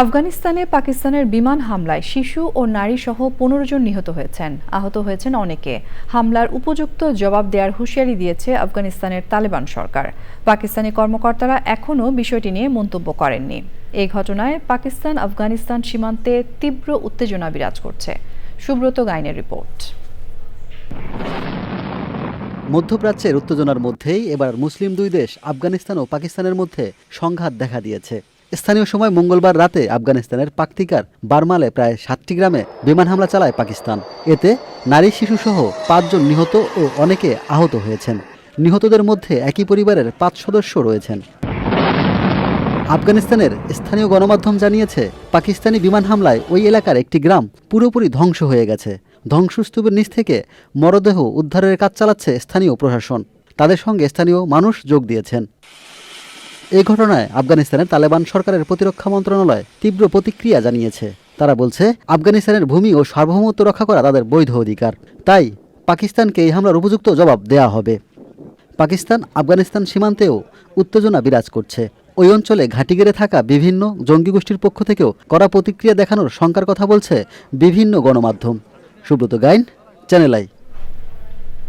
আফগানিস্তানে পাকিস্তানের বিমান হামলায় শিশু ও নারী সহ পনেরো জন নিহত হয়েছেন। আহত হয়েছেন অনেকে। হামলার উপযুক্ত জবাব দেওয়ার হুঁশিয়ারি দিয়েছে আফগানিস্তানের তালেবান সরকার। পাকিস্তানি কর্মকর্তারা এখনও বিষয়টি নিয়ে মন্তব্য করেননি। এই ঘটনায় পাকিস্তান আফগানিস্তান সীমান্তে তীব্র উত্তেজনা বিরাজ করছে। সুব্রত গাইনের রিপোর্ট। মধ্যপ্রাচ্যের উত্তেজনার মধ্যেই এবার মুসলিম দুই দেশ আফগানিস্তান ও পাকিস্তানের মধ্যে সংঘাত দেখা দিয়েছে। স্থানীয় সময় মঙ্গলবার রাতে আফগানিস্তানের পাকতিকার বার্মালে প্রায় সাতটি গ্রামে বিমান হামলা চালায় পাকিস্তান। এতে নারী, শিশুসহ পাঁচজন নিহত ও অনেকে আহত হয়েছেন। নিহতদের মধ্যে একই পরিবারের পাঁচ সদস্য রয়েছেন। আফগানিস্তানের স্থানীয় গণমাধ্যম জানিয়েছে, পাকিস্তানি বিমান হামলায় ওই এলাকার একটি গ্রাম পুরোপুরি ধ্বংস হয়ে গেছে। ধ্বংসস্তূপের নিচ থেকে মরদেহ উদ্ধারের কাজ চালাচ্ছে স্থানীয় প্রশাসন। তাদের সঙ্গে স্থানীয় মানুষ যোগ দিয়েছেন। এই ঘটনায় আফগানিস্তানের তালেবান সরকারের প্রতিরক্ষা মন্ত্রণালয় তীব্র প্রতিক্রিয়া জানিয়েছে। তারা বলছে, আফগানিস্তানের ভূমি ও সার্বভৌমত্ব রক্ষা করা তাদের বৈধ অধিকার। তাই পাকিস্তানকে এই হামলার উপযুক্ত জবাব দেয়া হবে। পাকিস্তান আফগানিস্তান সীমান্তেও উত্তেজনা বিরাজ করছে। ওই অঞ্চলে ঘাঁটি গেড়ে থাকা বিভিন্ন জঙ্গি গোষ্ঠীর পক্ষ থেকেও কড়া প্রতিক্রিয়া দেখানোর শঙ্কার কথা বলছে বিভিন্ন গণমাধ্যম। Subrata Gain, channel I.